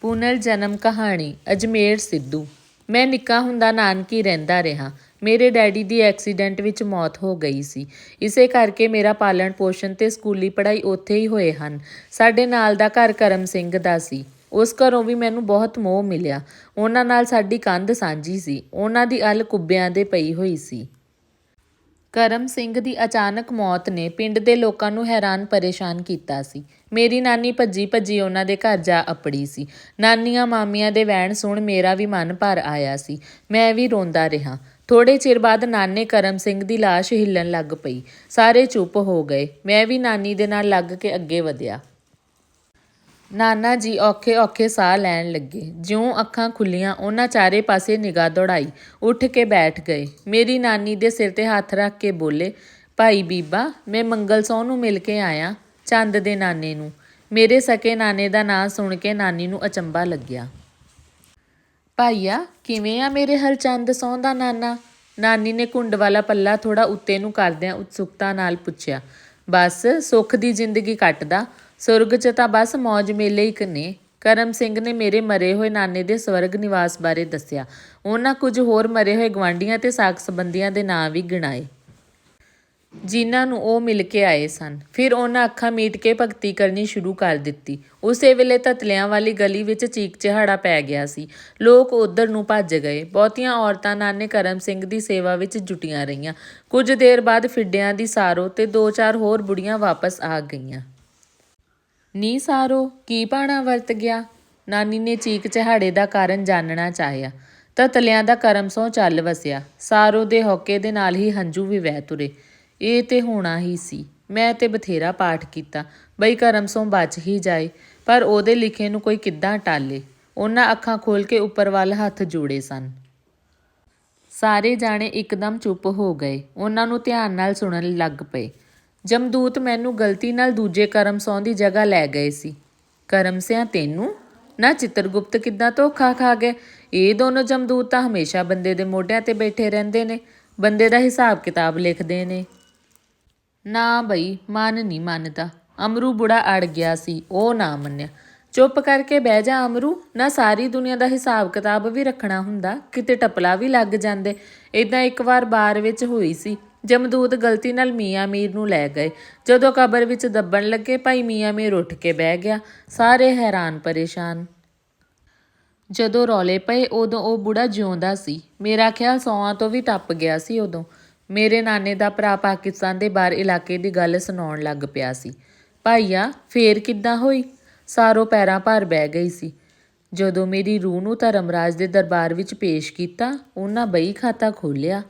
ਪੁਨਰ ਜਨਮ ਕਹਾਣੀ, ਅਜਮੇਰ ਸਿੱਧੂ। ਮੈਂ ਨਿੱਕਾ ਹੁੰਦਾ ਨਾਨਕੀ ਰਹਿੰਦਾ ਰਿਹਾ। ਮੇਰੇ ਡੈਡੀ ਦੀ ਐਕਸੀਡੈਂਟ ਵਿੱਚ ਮੌਤ ਹੋ ਗਈ ਸੀ। ਇਸੇ ਕਰਕੇ ਮੇਰਾ ਪਾਲਣ ਪੋਸ਼ਣ ਤੇ ਸਕੂਲੀ ਪੜ੍ਹਾਈ ਉੱਥੇ ਹੀ ਹੋਏ ਹਨ। ਸਾਡੇ ਨਾਲ ਦਾ ਘਰ ਕਰਮ ਸਿੰਘ ਦਾ ਸੀ। ਉਸ ਘਰੋਂ ਵੀ ਮੈਨੂੰ ਬਹੁਤ ਮੋਹ ਮਿਲਿਆ। ਉਹਨਾਂ ਨਾਲ ਸਾਡੀ ਕੰਧ ਸਾਂਝੀ ਸੀ। ਉਹਨਾਂ ਦੀ ਅਲ ਕੁੱਬਿਆਂ ਦੇ ਪਈ ਹੋਈ ਸੀ। ਕਰਮ ਸਿੰਘ ਦੀ ਅਚਾਨਕ ਮੌਤ ਨੇ ਪਿੰਡ ਦੇ ਲੋਕਾਂ ਨੂੰ ਹੈਰਾਨ ਪਰੇਸ਼ਾਨ ਕੀਤਾ ਸੀ। ਮੇਰੀ ਨਾਨੀ ਭੱਜੀ ਭੱਜੀ ਉਹਨਾਂ ਦੇ ਘਰ ਜਾ ਅਪੜੀ ਸੀ। ਨਾਨੀਆਂ ਮਾਮੀਆਂ ਦੇ ਵੈਣ ਸੁਣ ਮੇਰਾ ਵੀ ਮਨ ਭਰ ਆਇਆ ਸੀ। ਮੈਂ ਵੀ ਰੋਂਦਾ ਰਿਹਾ। ਥੋੜੇ ਚਿਰ ਬਾਅਦ ਨਾਨੇ ਕਰਮ ਸਿੰਘ ਦੀ ਲਾਸ਼ ਹਿੱਲਣ ਲੱਗ ਪਈ। ਸਾਰੇ ਚੁੱਪ ਹੋ ਗਏ। ਮੈਂ ਵੀ ਨਾਨੀ ਦੇ ਨਾਲ ਲੱਗ ਕੇ ਅੱਗੇ ਵਧਿਆ। ਨਾਨਾ ਜੀ ਔਖੇ ਔਖੇ ਸਾਹ ਲੈਣ ਲੱਗੇ। ਜਿਉਂ ਅੱਖਾਂ ਖੁੱਲੀਆਂ, ਉਹਨਾਂ ਚਾਰੇ ਪਾਸੇ ਨਿਗਾਹ ਦੌੜਾਈ। ਉੱਠ ਕੇ ਬੈਠ ਗਏ। ਮੇਰੀ ਨਾਨੀ ਦੇ ਸਿਰ ਤੇ ਹੱਥ ਰੱਖ ਕੇ ਬੋਲੇ, ਭਾਈ ਬੀਬਾ, ਮੈਂ ਮੰਗਲ ਸੌ ਨੂੰ ਮਿਲ ਕੇ ਆਇਆ, ਚੰਦ ਦੇ ਨਾਨੇ ਨੂੰ। ਮੇਰੇ ਸਕੇ ਨਾਨੇ ਦਾ ਨਾਂ ਸੁਣ ਕੇ ਨਾਨੀ ਨੂੰ ਅਚੰਭਾ ਲੱਗਿਆ। ਭਾਈਆ, ਕਿਵੇਂ ਆ ਮੇਰੇ ਹਲਚੰਦ ਸੌਂ ਦਾ ਨਾਨਾ? ਨਾਨੀ ਨੇ ਕੁੰਡ ਵਾਲਾ ਪੱਲਾ ਥੋੜਾ ਉੱਤੇ ਨੂੰ ਕਰਦਿਆਂ ਉਤਸੁਕਤਾ ਨਾਲ ਪੁੱਛਿਆ। ਬਸ, ਸੁੱਖ ਦੀ ਜ਼ਿੰਦਗੀ ਕੱਟਦਾ। ਸੁਰਗ 'ਚ ਤਾਂ ਬਸ ਮौज ਮੇਲੇ ਹੀ ਕਨੇ ਕਰਮ ਸਿੰਘ ਨੇ ਮੇਰੇ ਮਰੇ ਹੋਏ ਨਾਨੇ ਦੇ ਸਵਰਗ ਨਿਵਾਸ ਬਾਰੇ ਦੱਸਿਆ। ਉਹਨਾਂ ਕੁਝ ਹੋਰ ਮਰੇ ਹੋਏ ਗਵਾਂਢੀਆਂ ਤੇ ਸਾਕ ਸੰਬੰਧੀਆਂ ਦੇ ਨਾਂ ਵੀ ਗਿਣਾਏ। ਜਿਨ੍ਹਾਂ ਨੂੰ ਉਹ ਮਿਲ ਕੇ ਆਏ ਸਨ। ਫਿਰ ਉਹਨਾਂ ਅੱਖਾਂ ਮੀਟ ਕੇ ਭਗਤੀ ਕਰਨੀ ਸ਼ੁਰੂ ਕਰ ਦਿੱਤੀ। ਉਸੇ ਵੇਲੇ ਤਤਲਿਆਂ ਵਾਲੀ ਗਲੀ ਵਿੱਚ ਚੀਕ ਚਿਹਾੜਾ ਪੈ ਗਿਆ ਸੀ। ਲੋਕ ਉਧਰ ਨੂੰ ਭੱਜ ਗਏ। ਬਹੁਤੀਆਂ ਔਰਤਾਂ ਨਾਨੇ ਕਰਮ ਸਿੰਘ ਦੀ ਸੇਵਾ ਵਿੱਚ ਜੁਟੀਆਂ ਰਹੀਆਂ। ਕੁਝ ਦੇਰ ਬਾਅਦ ਫਿੱਡਿਆਂ ਦੀ ਸਾਰੋ ਤੇ ਦੋ ਚਾਰ ਹੋਰ ਬੁੜੀਆਂ ਵਾਪਸ ਆ ਗਈਆਂ। ਨੀ ਸਾਰੋ, ਕੀ ਪਾਣਾ ਵਰਤ ਗਿਆ? ਨਾਨੀ ਨੇ ਚੀਕ ਚਿਹਾੜੇ ਦਾ ਕਾਰਨ ਜਾਣਨਾ ਚਾਹਿਆ। ਤਤਲਿਆਂ ਦਾ ਕਰਮ ਸੋ ਚੱਲ ਵਸਿਆ। ਸਾਰੋ ਦੇ ਹੋਕੇ ਦੇ ਨਾਲ ਹੀ ਹੰਝੂ ਵੀ ਵਹਿ ਤੁਰੇ। ਇਹ ਤੇ ਹੋਣਾ ਹੀ ਸੀ। ਮੈਂ ਤੇ ਬਥੇਰਾ ਪਾਠ ਕੀਤਾ। ਬਈ ਕਰਮ ਸੋ ਬਚ ਹੀ ਜਾਏ, ਪਰ ਉਹਦੇ ਲਿਖੇ ਨੂੰ ਕੋਈ ਕਿੱਦਾਂ ਟਾਲੇ? ਉਹਨਾਂ ਅੱਖਾਂ ਖੋਲ ਕੇ ਉੱਪਰ ਵੱਲ ਹੱਥ ਜੋੜੇ ਸਨ। ਸਾਰੇ ਜਾਣੇ ਇੱਕਦਮ ਚੁੱਪ ਹੋ ਗਏ। ਉਹਨਾਂ ਨੂੰ ਧਿਆਨ ਨਾਲ ਸੁਣਨ ਲੱਗ ਪਏ। ਜਮਦੂਤ ਮੈਨੂੰ ਗਲਤੀ ਨਾਲ ਦੂਜੇ ਕਰਮ ਸੌਂ ਦੀ ਜਗ੍ਹਾ ਲੈ ਗਏ ਸੀ। ਕਰਮ ਸਿਆ ਤੈਨੂੰ? ਨਾ ਚਿੱਤਰਗੁਪਤ ਕਿੱਦਾਂ ਧੋਖਾ ਖਾ ਗਏ? ਇਹ ਦੋਨੋਂ ਜਮਦੂਤ ਤਾਂ ਹਮੇਸ਼ਾ ਬੰਦੇ ਦੇ ਮੋਢਿਆਂ ਤੇ ਬੈਠੇ ਰਹਿੰਦੇ ਨੇ। ਬੰਦੇ ਦਾ ਹਿਸਾਬ ਕਿਤਾਬ ਲਿਖਦੇ ਨੇ। ਨਾ ਬਈ, ਮਨ ਨਹੀਂ ਮੰਨਦਾ। ਅਮਰੂ ਬੁੜਾ ਅੜ ਗਿਆ ਸੀ, ਉਹ ਨਾ ਮੰਨਿਆ। ਚੁੱਪ ਕਰਕੇ ਬਹਿ ਜਾ ਅਮਰੂ। ਨਾ ਸਾਰੀ ਦੁਨੀਆ ਦਾ ਹਿਸਾਬ ਕਿਤਾਬ ਵੀ ਰੱਖਣਾ ਹੁੰਦਾ। ਕਿਤੇ ਟਪਲਾ ਵੀ ਲੱਗ ਜਾਂਦੇ। ਇਦਾਂ ਇੱਕ ਵਾਰ ਬਾਰ ਵਿੱਚ ਹੋਈ ਸੀ। ਜਮਦੂਤ ਗਲਤੀ ਨਾਲ ਮੀਆਂ ਮੀਰ ਨੂੰ ਲੈ ਗਏ। ਜਦੋਂ ਕਬਰ ਵਿੱਚ ਦੱਬਣ ਲੱਗੇ, ਭਾਈ ਮੀਆਂ ਮੀਰ ਉੱਠ ਕੇ ਬਹਿ ਗਿਆ। ਸਾਰੇ ਹੈਰਾਨ ਪਰੇਸ਼ਾਨ। ਜਦੋਂ ਰੌਲੇ ਪਏ, ਉਦੋਂ ਉਹ ਬੁੜਾ ਜਿਉਂਦਾ ਸੀ। ਮੇਰਾ ਖਿਆਲ ਸੌਆਂ ਤੋਂ ਵੀ ਟੱਪ ਗਿਆ ਸੀ ਉਦੋਂ। ਮੇਰੇ ਨਾਨੇ ਦਾ ਭਰਾ ਪਾਕਿਸਤਾਨ ਦੇ ਬਾਹਰ ਇਲਾਕੇ ਦੀ ਗੱਲ ਸੁਣਾਉਣ ਲੱਗ ਪਿਆ ਸੀ। ਭਾਈਆ, ਫੇਰ ਕਿੱਦਾਂ ਹੋਈ? ਸਾਰੋ ਪੈਰਾਂ ਭਾਰ ਬਹਿ ਗਈ ਸੀ। ਜਦੋਂ ਮੇਰੀ ਰੂਹ ਨੂੰ ਧਰਮਰਾਜ ਦੇ ਦਰਬਾਰ ਵਿੱਚ ਪੇਸ਼ ਕੀਤਾ, ਉਹਨਾਂ ਬਈ ਖਾਤਾ ਖੋਲਿਆ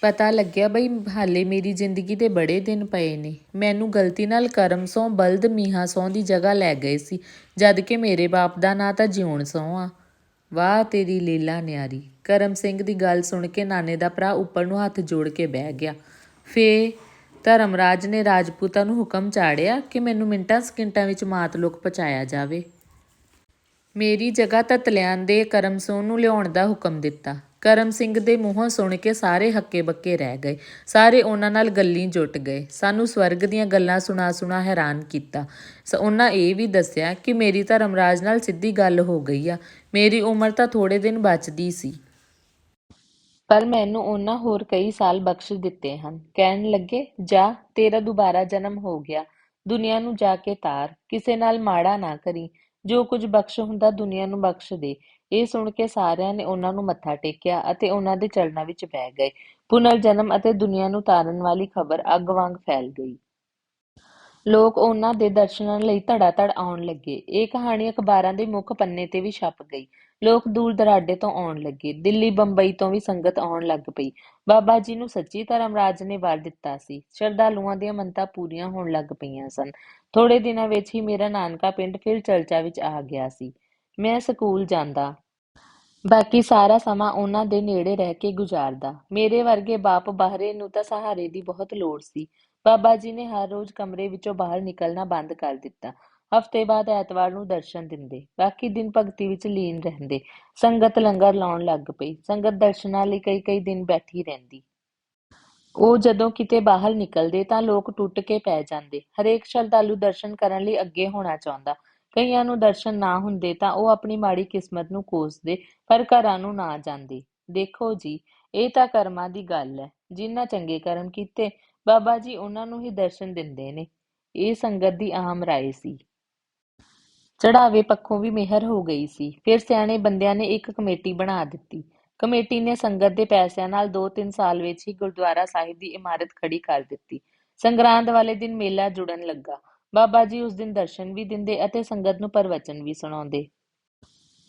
ਪਤਾ ਲੱਗਿਆ ਬਈ ਹਾਲੇ ਮੇਰੀ ਜ਼ਿੰਦਗੀ ਦੇ ਬੜੇ ਦਿਨ ਪਏ ਨੇ। ਮੈਨੂੰ ਗਲਤੀ ਨਾਲ ਕਰਮ ਸੌ ਬਲਦ, ਮੀਹਾਂ ਸੌ ਦੀ ਜਗ੍ਹਾ ਲੈ ਗਏ ਸੀ। ਜਦ ਕਿ ਮੇਰੇ ਬਾਪ ਦਾ ਨਾਂ ਤਾਂ ਜਿਉਣ ਸੌ ਆ। ਵਾਹ, ਤੇਰੀ ਲੀਲਾ ਨਿਆਰੀ। ਕਰਮ ਸਿੰਘ ਦੀ ਗੱਲ ਸੁਣ ਕੇ ਨਾਨੇ ਦਾ ਭਰਾ ਉੱਪਰ ਨੂੰ ਹੱਥ ਜੋੜ ਕੇ ਬਹਿ ਗਿਆ। ਫੇ, ਧਰਮਰਾਜ ਨੇ ਰਾਜਪੂਤਾਂ ਨੂੰ ਹੁਕਮ ਚਾੜਿਆ ਕਿ ਮੈਨੂੰ ਮਿੰਟਾਂ ਸਕਿੰਟਾਂ ਵਿੱਚ ਮਾਤ ਮਾਤਲੋਕ ਪਹੁੰਚਾਇਆ ਜਾਵੇ। ਮੇਰੀ ਜਗ੍ਹਾ ਤਤਲਿਆਂ ਦੇ ਕਰਮ ਸਿੰਘ ਨੂੰ ਲਿਆਉਣ ਦਾ ਹੁਕਮ ਦਿੱਤਾ। ਕਰਮ ਸਿੰਘ ਦੇ ਮੂੰਹੋਂ ਸੁਣ ਕੇ ਸਾਰੇ ਹੱਕੇ ਬੱਕੇ ਰਹਿ ਗਏ। ਸਾਰੇ ਉਹਨਾਂ ਨਾਲ ਗੱਲੀ ਜੁਟ ਗਏ। ਸਾਨੂੰ ਸਵਰਗ ਦੀਆਂ ਗੱਲਾਂ ਸੁਣਾ ਸੁਣਾ ਹੈਰਾਨ ਕੀਤਾ। ਸ, ਉਹਨਾਂ ਇਹ ਵੀ ਦੱਸਿਆ ਕਿ ਮੇਰੀ ਧਰਮਰਾਜ ਨਾਲ ਸਿੱਧੀ ਗੱਲ ਹੋ ਗਈ ਆ। ਮੇਰੀ ਉਮਰ ਤਾਂ ਥੋੜੇ ਦਿਨ ਬਚਦੀ ਸੀ। ਪਰ ਮੈਨੂੰ ਉਹਨਾਂ ਹੋਰ ਕਈ ਸਾਲ ਬਖਸ਼ ਦਿੱਤੇ ਹਨ। ਕਹਿਣ ਲੱਗੇ, ਜਾ, ਤੇਰਾ ਦੁਬਾਰਾ ਜਨਮ ਹੋ ਗਿਆ। ਦੁਨੀਆ ਨੂੰ ਜਾ ਕੇ ਤਾਰ। ਕਿਸੇ ਨਾਲ ਮਾੜਾ ਨਾ ਕਰੀ। ਜੋ ਕੁਝ ਬਖਸ਼ ਹੁੰਦਾ ਦੁਨੀਆ ਨੂੰ ਬਖਸ਼ ਦੇ। ਇਹ ਸੁਣ ਕੇ ਸਾਰਿਆਂ ਨੇ ਉਹਨਾਂ ਨੂੰ ਮੱਥਾ ਟੇਕਿਆ ਅਤੇ ਉਹਨਾਂ ਦੇ ਚਰਨਾਂ ਵਿੱਚ ਬਹਿ ਗਏ। ਪੁਨਰ ਜਨਮ ਅਤੇ ਦੁਨੀਆ ਨੂੰ ਤਾਰਨ ਵਾਲੀ ਖਬਰ ਅੱਗ ਵਾਂਗ ਫੈਲ ਗਈ। ਲੋਕ ਉਹਨਾਂ ਦੇ ਦਰਸ਼ਨਾਂ ਲਈ ਧੜਾ-ਧੜ ਆਉਣ ਲੱਗੇ। ਇਹ ਕਹਾਣੀ ਅਖਬਾਰਾਂ ਦੇ ਮੁੱਖ ਪੰਨੇ ਤੇ ਵੀ ਛਪ ਗਈ। ਲੋਕ ਦੂਰ ਦਰਾਡੇ ਤੋਂ ਆਉਣ ਲੱਗੇ। ਦਿੱਲੀ, ਬੰਬਈ ਤੋਂ ਵੀ ਸੰਗਤ ਆਉਣ ਲੱਗ ਪਈ। ਬਾਬਾ ਜੀ ਨੂੰ ਸੱਚੀ ਧਰਮਰਾਜ ਨੇ ਵਰ ਦਿੱਤਾ ਸੀ। ਸ਼ਰਧਾਲੂਆਂ ਦੀਆਂ ਮੰਤਾਂ ਪੂਰੀਆਂ ਹੋਣ ਲੱਗ ਪਈਆਂ ਸਨ। ਥੋੜੇ ਦਿਨਾਂ ਵਿੱਚ ਹੀ ਮੇਰਾ ਨਾਨਕਾ ਪਿੰਡ ਫਿਰ ਚਰਚਾ ਵਿੱਚ ਆ ਗਿਆ ਸੀ। ਮੈਂ ਸਕੂਲ ਜਾਂਦਾ। ਬਾਕੀ ਸਾਰਾ ਸਮਾਂ ਉਹਨਾਂ ਦੇ ਨੇੜੇ ਰਹਿ ਕੇ ਗੁਜ਼ਾਰਦਾ। ਮੇਰੇ ਵਰਗੇ ਬਾਪ ਬਾਹਰੇ ਨੂੰ ਤਾਂ ਸਹਾਰੇ ਦੀ ਬਹੁਤ ਲੋੜ ਸੀ। ਬਾਬਾ ਜੀ ਨੇ ਹਰ ਰੋਜ਼ ਕਮਰੇ ਵਿੱਚੋਂ ਬਾਹਰ ਨਿਕਲਣਾ ਬੰਦ ਕਰ ਦਿੱਤਾ। ਹਫ਼ਤੇ ਬਾਅਦ ਐਤਵਾਰ ਨੂੰ ਦਰਸ਼ਨ ਦਿੰਦੇ। ਬਾਕੀ ਦਿਨ ਭਗਤੀ ਵਿੱਚ ਲੀਨ ਰਹਿੰਦੇ। ਸੰਗਤ ਲੰਗਰ ਲਾਉਣ ਲੱਗ ਪਈ। ਸੰਗਤ ਦਰਸ਼ਨਾਂ ਲਈ ਕਈ ਕਈ ਦਿਨ ਬੈਠੀ ਰਹਿੰਦੀ। ਉਹ ਜਦੋਂ ਕਿਤੇ ਬਾਹਰ ਨਿਕਲਦੇ ਤਾਂ ਲੋਕ ਟੁੱਟ ਕੇ ਪੈ ਜਾਂਦੇ। ਹਰੇਕ ਸ਼ਰਧਾਲੂ ਦਰਸ਼ਨ ਕਰਨ ਲਈ ਅੱਗੇ ਹੋਣਾ ਚਾਹੁੰਦਾ। ਕਈਆਂ ਨੂੰ ਦਰਸ਼ਨ ਨਾ ਹੁੰਦੇ ਤਾਂ ਉਹ ਆਪਣੀ ਮਾੜੀ ਕਿਸਮਤ ਨੂੰ ਕੋਸਦੇ, ਪਰ ਘਰਾਂ ਨੂੰ ਨਾ ਜਾਂਦੇ। ਦੇਖੋ ਜੀ, ਇਹ ਤਾਂ ਕਰਮਾਂ ਦੀ ਗੱਲ ਹੈ। ਜਿਨ੍ਹਾਂ ਚੰਗੇ ਕਰਮ ਕੀਤੇ, ਬਾਬਾ ਜੀ ਉਹਨਾਂ ਨੂੰ ਹੀ ਦਰਸ਼ਨ ਦਿੰਦੇ ਨੇ। ਇਹ ਸੰਗਤ ਦੀ ਆਮ ਰਾਏ ਸੀ। ਚੜਾਵੇ ਪੱਖੋਂ ਵੀ ਮਿਹਰ ਹੋ ਗਈ ਸੀ। ਫਿਰ ਸਿਆਣੇ ਬੰਦਿਆਂ ਨੇ ਇੱਕ ਕਮੇਟੀ ਬਣਾ ਦਿੱਤੀ। ਕਮੇਟੀ ਨੇ ਸੰਗਤ ਦੇ ਪੈਸਿਆਂ ਨਾਲ 2-3 ਸਾਲ ਵਿੱਚ ਹੀ ਗੁਰਦੁਆਰਾ ਸਾਹਿਬ ਦੀ ਇਮਾਰਤ ਖੜੀ ਕਰ ਦਿੱਤੀ। ਸੰਗਰਾਂਦ ਵਾਲੇ ਦਿਨ ਮੇਲਾ ਜੁੜਨ ਲੱਗਾ। ਬਾਬਾ ਜੀ ਉਸ ਦਿਨ ਦਰਸ਼ਨ ਵੀ ਦਿੰਦੇ ਅਤੇ ਸੰਗਤ ਨੂੰ ਪ੍ਰਵਚਨ ਵੀ ਸੁਣਾਉਂਦੇ।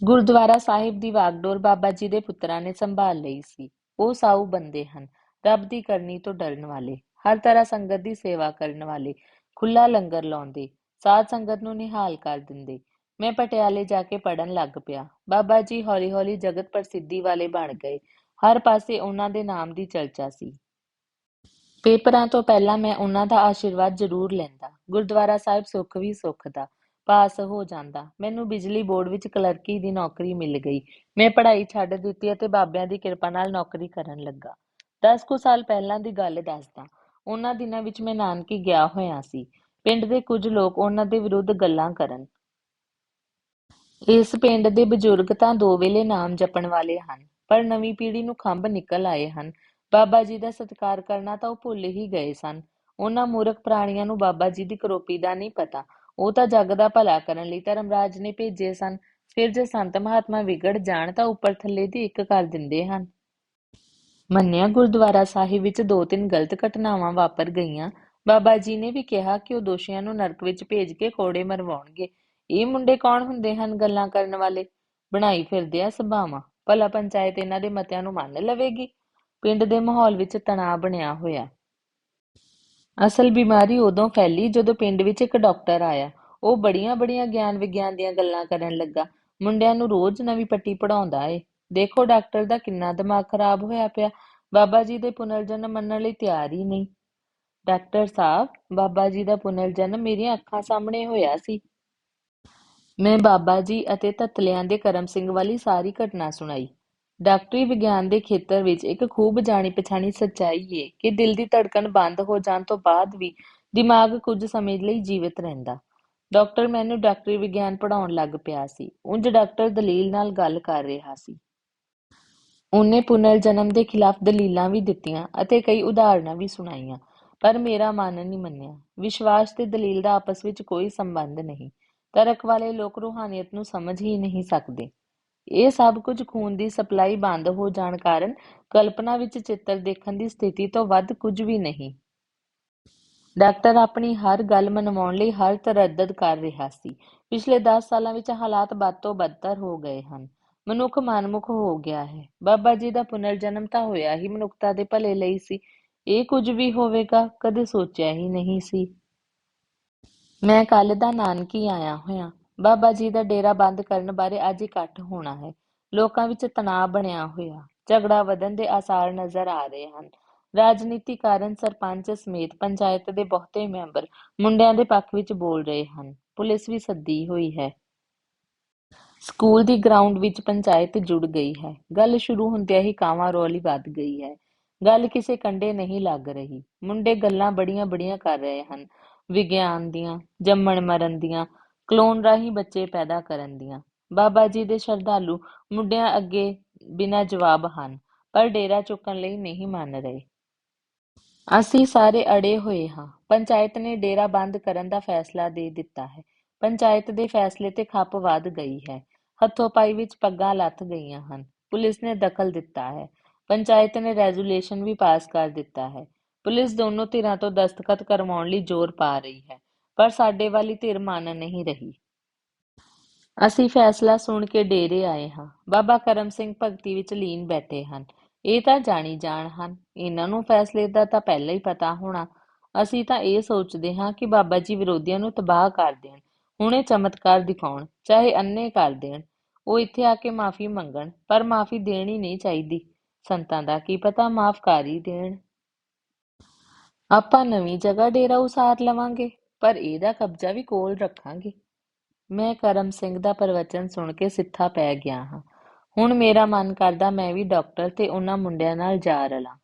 ਗੁਰਦੁਆਰਾ ਸਾਹਿਬ ਦੀ ਵਾਗਡੋਰ ਬਾਬਾ ਜੀ ਦੇ ਪੁੱਤਰਾਂ ਨੇ ਸੰਭਾਲ ਲਈ ਸੀ। ਉਹ ਸਾਊ ਬੰਦੇ ਹਨ। ਰੱਬ ਦੀ ਕਰਨੀ ਤੋਂ ਡਰਨ ਵਾਲੇ। ਹਰ ਤਰ੍ਹਾਂ ਸੰਗਤ ਦੀ ਸੇਵਾ ਕਰਨ ਵਾਲੇ। ਖੁੱਲਾ ਲੰਗਰ ਲਾਉਂਦੇ। ਸਾਧ ਸੰਗਤ ਨੂੰ ਨਿਹਾਲ ਕਰ ਦਿੰਦੇ। ਮੈਂ ਪਟਿਆਲੇ ਜਾ ਕੇ ਪੜਨ ਲੱਗ ਪਿਆ। ਬਾਬਾ ਜੀ ਹੌਲੀ-ਹੌਲੀ ਜਗਤ ਪ੍ਰਸਿੱਧੀ ਵਾਲੇ ਬਣ ਗਏ। ਹਰ ਪਾਸੇ ਉਹਨਾਂ ਦੇ ਨਾਮ ਦੀ ਚਰਚਾ ਸੀ। ਪੇਪਰਾਂ ਤੋਂ ਪਹਿਲਾਂ ਮੈਂ ਉਹਨਾਂ ਦਾ ਆਸ਼ੀਰਵਾਦ ਜ਼ਰੂਰ ਲੈਂਦਾ। ਗੁਰਦੁਆਰਾ ਸਾਹਿਬ ਸੁੱਖ ਵੀ ਸੁੱਖ ਦਾ, ਪਾਸ ਹੋ ਜਾਂਦਾ। ਮੈਨੂੰ ਬਿਜਲੀ ਬੋਰਡ ਵਿੱਚ ਕਲਰਕੀ ਦੀ ਨੌਕਰੀ ਮਿਲ ਗਈ। ਮੈਂ ਪੜ੍ਹਾਈ ਛੱਡ ਦਿੱਤੀ ਅਤੇ ਬਾਬਿਆਂ ਦੀ ਕਿਰਪਾ ਨਾਲ ਨੌਕਰੀ ਕਰਨ ਲੱਗਾ। 10 ਕੁ ਸਾਲ ਪਹਿਲਾਂ ਦੀ ਗੱਲ ਦੱਸਦਾ। ਉਹਨਾਂ ਦਿਨਾਂ ਵਿੱਚ ਮੈਂ ਨਾਨਕੀ ਗਿਆ ਹੋਇਆ ਸੀ। ਪਿੰਡ ਦੇ ਕੁਝ ਲੋਕ ਉਹਨਾਂ ਦੇ ਵਿਰੁੱਧ ਗੱਲਾਂ ਕਰਨ। ਇਸ ਪਿੰਡ ਦੇ ਬਜ਼ੁਰਗ ਤਾਂ ਦੋ ਵੇਲੇ ਨਾਮ ਜਪਣ ਵਾਲੇ ਹਨ, ਪਰ ਨਵੀਂ ਪੀੜ੍ਹੀ ਨੂੰ ਖੰਭ ਨਿਕਲ ਆਏ ਹਨ। ਬਾਬਾ ਜੀ ਦਾ ਸਤਿਕਾਰ ਕਰਨਾ ਤਾਂ ਉਹ ਭੁੱਲ ਹੀ ਗਏ ਸਨ। ਉਹਨਾਂ ਮੂਰਖ ਪ੍ਰਾਣੀਆਂ ਨੂੰ ਬਾਬਾ ਜੀ ਦੀ ਕਰੋਪੀ ਦਾ ਨਹੀਂ ਪਤਾ। ਉਹ ਤਾਂ ਜੱਗ ਦਾ ਭਲਾ ਕਰਨ ਲਈ ਧਰਮਰਾਜ ਨੇ ਭੇਜੇ ਸਨ। ਫਿਰ ਜੇ ਸੰਤ ਮਹਾਤਮਾ ਵਿਗੜ ਜਾਣ ਤਾਂ ਉੱਪਰ ਥੱਲੇ ਦੀ ਇੱਕ ਕਰ ਦਿੰਦੇ ਹਨ। ਮੰਨਿਆ ਗੁਰਦੁਆਰਾ ਸਾਹਿਬ ਵਿੱਚ ਦੋ ਤਿੰਨ ਗਲਤ ਘਟਨਾਵਾਂ ਵਾਪਰ ਗਈਆਂ। ਬਾਬਾ ਜੀ ਨੇ ਵੀ ਕਿਹਾ ਕਿ ਉਹ ਦੋਸ਼ੀਆਂ ਨੂੰ ਨਰਕ ਵਿੱਚ ਭੇਜ ਕੇ ਕੋੜੇ ਮਰਵਾਉਣਗੇ। ਇਹ ਮੁੰਡੇ ਕੌਣ ਹੁੰਦੇ ਹਨ ਗੱਲਾਂ ਕਰਨ ਵਾਲੇ? ਬਣਾਈ ਫਿਰਦੇ ਆ ਸਭਾਵਾਂ। ਭਲਾ ਪੰਚਾਇਤ ਇਹਨਾਂ ਦੇ ਮਤਿਆਂ ਨੂੰ ਮੰਨ ਲਵੇਗੀ। ਪਿੰਡ ਦੇ ਮਾਹੌਲ ਵਿੱਚ ਤਣਾਅ ਬਣਿਆ ਹੋਇਆ। ਅਸਲ ਬਿਮਾਰੀ ਉਦੋਂ ਫੈਲੀ ਜਦੋਂ ਪਿੰਡ ਵਿੱਚ ਇੱਕ ਡਾਕਟਰ ਆਇਆ। ਉਹ ਬੜੀਆਂ ਬੜੀਆਂ ਗਿਆਨ ਵਿਗਿਆਨ ਦੀਆਂ ਗੱਲਾਂ ਕਰਨ ਲੱਗਾ। ਮੁੰਡਿਆਂ ਨੂੰ ਰੋਜ਼ ਨਵੀਂ ਪੱਟੀ ਪੜਾਉਂਦਾ ਏ। ਦੇਖੋ ਡਾਕਟਰ ਦਾ ਕਿੰਨਾ ਦਿਮਾਗ ਖਰਾਬ ਹੋਇਆ ਪਿਆ। ਬਾਬਾ ਜੀ ਦੇ ਪੁਨਰਜਨਮ ਮੰਨਣ ਲਈ ਤਿਆਰ ਹੀ ਨਹੀਂ। ਡਾਕਟਰ ਸਾਹਿਬ, ਬਾਬਾ ਜੀ ਦਾ ਪੁਨਰ ਜਨਮ ਮੇਰੀਆਂ ਅੱਖਾਂ ਸਾਹਮਣੇ ਹੋਇਆ ਸੀ। ਮੈਂ ਬਾਬਾ ਜੀ ਅਤੇ ਤਤਲਿਆਂ ਦੇ ਕਰਮ ਸਿੰਘ ਵਾਲੀ ਸਾਰੀ ਘਟਨਾ ਸੁਣਾਈ। ਡਾਕਟਰੀ ਵਿਗਿਆਨ ਦੇ ਖੇਤਰ ਵਿੱਚ ਇੱਕ ਖੂਬ ਜਾਣੀ ਪਛਾਣੀ ਸੱਚਾਈ ਏ ਕਿ ਦਿਲ ਦੀ ਧੜਕਣ ਬੰਦ ਹੋ ਜਾਣ ਤੋਂ ਬਾਅਦ ਵੀ ਦਿਮਾਗ ਕੁਝ ਸਮੇਂ ਲਈ ਜੀਵਤ ਰਹਿੰਦਾ। ਡਾਕਟਰ ਮੈਨੂੰ ਡਾਕਟਰੀ ਵਿਗਿਆਨ ਪੜਾਉਣ ਲੱਗ ਪਿਆ ਸੀ। ਉਂਝ ਡਾਕਟਰ ਦਲੀਲ ਨਾਲ ਗੱਲ ਕਰ ਰਿਹਾ ਸੀ। ਉਹਨੇ ਪੁਨਰ ਜਨਮ ਦੇ ਖਿਲਾਫ ਦਲੀਲਾਂ ਵੀ ਦਿੱਤੀਆਂ ਅਤੇ ਕਈ ਉਦਾਹਰਨਾਂ ਵੀ ਸੁਣਾਈਆਂ। ਪਰ ਮੇਰਾ ਮਨ ਨਹੀਂ ਮੰਨਿਆ। ਵਿਸ਼ਵਾਸ ਤੇ ਦਲੀਲ ਦਾ ਆਪਸ ਵਿੱਚ ਕੋਈ ਸੰਬੰਧ ਨਹੀਂ। ਤਰਕ ਵਾਲੇ ਲੋਕ ਰੂਹਾਨੀਅਤ ਨੂੰ ਸਮਝ ਹੀ ਨਹੀਂ ਸਕਦੇ। ਇਹ ਸਭ ਕੁਝ ਖੂਨ ਦੀ ਸਪਲਾਈ ਬੰਦ ਹੋ ਜਾਣ ਕਾਰਨ ਕਲਪਨਾ ਵਿੱਚ ਚਿੱਤਰ ਦੇਖਣ ਦੀ ਸਥਿਤੀ ਤੋਂ ਵੱਧ ਕੁਝ ਵੀ ਨਹੀਂ। ਡਾਕਟਰ ਆਪਣੀ ਹਰ ਗੱਲ ਮਨਵਾਉਣ ਲਈ ਹਰ ਤਰੱਦਦ ਕਰ ਰਿਹਾ ਸੀ। ਪਿਛਲੇ 10 ਸਾਲਾਂ ਵਿੱਚ ਹਾਲਾਤ ਬਦ ਤੋਂ ਬਦਤਰ ਹੋ ਗਏ ਹਨ। ਮਨੁੱਖ ਮਨਮੁਖ ਹੋ ਗਿਆ ਹੈ। ਬਾਬਾ ਜੀ ਦਾ ਪੁਨਰ ਜਨਮ ਤਾਂ ਹੋਇਆ ਹੀ ਮਨੁੱਖਤਾ ਦੇ ਭਲੇ ਲਈ ਸੀ। ਇਹ ਕੁਝ ਵੀ ਹੋਵੇਗਾ, ਕਦੇ ਸੋਚਿਆ ਹੀ ਨਹੀਂ ਸੀ। ਮੈਂ ਕੱਲ ਦਾ ਨਾਨਕੀ ਆਇਆ ਹੋਇਆ। ਬਾਬਾ ਜੀ ਦਾ ਡੇਰਾ ਬੰਦ ਕਰਨ ਬਾਰੇ ਅੱਜ ਇਕੱਠ ਹੋਣਾ ਹੈ। ਲੋਕਾਂ ਵਿੱਚ ਤਣਾਅ ਬਣਿਆ ਹੋਇਆ। ਝਗੜਾ ਵਧਣ ਦੇ ਆਸਾਰ ਨਜ਼ਰ ਆ ਰਹੇ ਹਨ। ਰਾਜਨੀਤੀ ਕਾਰਨ ਸਰਪੰਚ ਸਮੇਤ ਪੰਚਾਇਤ ਦੇ ਬਹੁਤੇ ਮੈਂਬਰ ਮੁੰਡਿਆਂ ਦੇ ਪੱਖ ਵਿੱਚ ਬੋਲ ਰਹੇ ਹਨ। ਪੁਲਿਸ ਵੀ ਸੱਦੀ ਹੋਈ ਹੈ। ਸਕੂਲ ਦੀ ਗਰਾਊਂਡ ਵਿੱਚ ਪੰਚਾਇਤ ਜੁੜ ਗਈ ਹੈ। ਗੱਲ ਸ਼ੁਰੂ ਹੁੰਦਿਆਂ ਹੀ ਕਾਵਾਂ ਰੌਲੀ ਵੱਧ ਗਈ ਹੈ। ਗੱਲ ਕਿਸੇ ਕੰਡੇ ਨਹੀਂ ਲੱਗ ਰਹੀ। ਮੁੰਡੇ ਗੱਲਾਂ ਬੜੀਆਂ ਬੜੀਆਂ ਕਰ ਰਹੇ ਹਨ। ਵਿਗਿਆਨ ਦੀਆਂ, ਜੰਮਣ ਮਰਨ ਦੀਆਂ, ਕਲੋਨ ਰਾਹੀਂ ਬੱਚੇ ਪੈਦਾ ਕਰਨ ਦੀਆਂ। ਬਾਬਾ ਜੀ ਦੇ ਸ਼ਰਧਾਲੂ ਮੁੰਡਿਆਂ ਅੱਗੇ ਬਿਨਾਂ ਜਵਾਬ ਹਨ, ਪਰ ਡੇਰਾ ਚੁੱਕਣ ਲਈ ਨਹੀਂ ਮੰਨ ਰਹੇ। ਅਸੀਂ ਸਾਰੇ ਅੜੇ ਹੋਏ ਹਾਂ। ਪੰਚਾਇਤ ਨੇ ਡੇਰਾ ਬੰਦ ਕਰਨ ਦਾ ਫੈਸਲਾ ਦੇ ਦਿੱਤਾ ਹੈ। ਪੰਚਾਇਤ ਦੇ ਫੈਸਲੇ ਤੇ ਖੱਪ ਵੱਧ ਗਈ ਹੈ। ਹੱਥੋਂ-ਪਾਈ ਵਿੱਚ ਪੱਗਾਂ ਲੱਥ ਗਈਆਂ ਹਨ। ਪੁਲਿਸ ਨੇ ਦਖਲ ਦਿੱਤਾ ਹੈ। ਪੰਚਾਇਤ ਨੇ ਰੈਜ਼ੋਲੂਸ਼ਨ ਵੀ ਪਾਸ ਕਰ ਦਿੱਤਾ ਹੈ। ਪੁਲਿਸ ਦੋਨੋਂ ਧਿਰਾਂ ਤੋਂ ਦਸਤਖਤ ਕਰਵਾਉਣ ਲਈ ਜ਼ੋਰ ਪਾ ਰਹੀ ਹੈ, ਪਰ ਸਾਡੇ ਵਾਲੀ ਧਿਰ ਮੰਨ ਨਹੀਂ ਰਹੀ। ਅਸੀਂ ਫੈਸਲਾ ਸੁਣ ਕੇ ਡੇਰੇ ਆਏ ਹਾਂ। ਬਾਬਾ ਕਰਮ ਸਿੰਘ ਭਗਤੀ ਵਿੱਚ ਲੀਨ ਬੈਠੇ ਹਨ। ਇਹ ਤਾਂ ਜਾਣੀ ਜਾਣ ਹਨ। ਇਹਨਾਂ ਨੂੰ ਫੈਸਲੇ ਦਾ ਤਾਂ ਪਹਿਲਾਂ ਹੀ ਪਤਾ ਹੋਣਾ। ਅਸੀਂ ਤਾਂ ਇਹ ਸੋਚਦੇ ਹਾਂ ਕਿ ਬਾਬਾ ਜੀ ਵਿਰੋਧੀਆਂ ਨੂੰ ਤਬਾਹ ਕਰ ਦੇਣ, ਹੁਣੇ ਚਮਤਕਾਰ ਦਿਖਾਉਣ, ਚਾਹੇ ਅੰਨੇ ਕਰ ਦੇਣ। ਉਹ ਇੱਥੇ ਆ ਕੇ ਮਾਫੀ ਮੰਗਣ, ਪਰ ਮਾਫੀ ਦੇਣੀ ਨਹੀਂ ਚਾਹੀਦੀ। ਸੰਤਾਂ ਦਾ ਕੀ ਪਤਾ ਮਾਫ ਕਰ ਹੀ ਦੇਣ। ਆਪਾਂ ਨਵੀਂ ਜਗ੍ਹਾ ਡੇਰਾ ਉਸਾਰ ਲਵਾਂਗੇ, ਪਰ ਇਹਦਾ ਕਬਜ਼ਾ ਵੀ ਕੋਲ ਰੱਖਾਂਗੇ। ਮੈਂ ਕਰਮ ਸਿੰਘ ਦਾ ਪ੍ਰਵਚਨ ਸੁਣ ਕੇ ਸਿੱਥਾ ਪੈ ਗਿਆ ਹਾਂ। ਹੁਣ ਮੇਰਾ ਮਨ ਕਰਦਾ ਮੈਂ ਵੀ ਡਾਕਟਰ ਤੇ ਉਹਨਾਂ ਮੁੰਡਿਆਂ ਨਾਲ ਜਾ ਰਲਾਂ।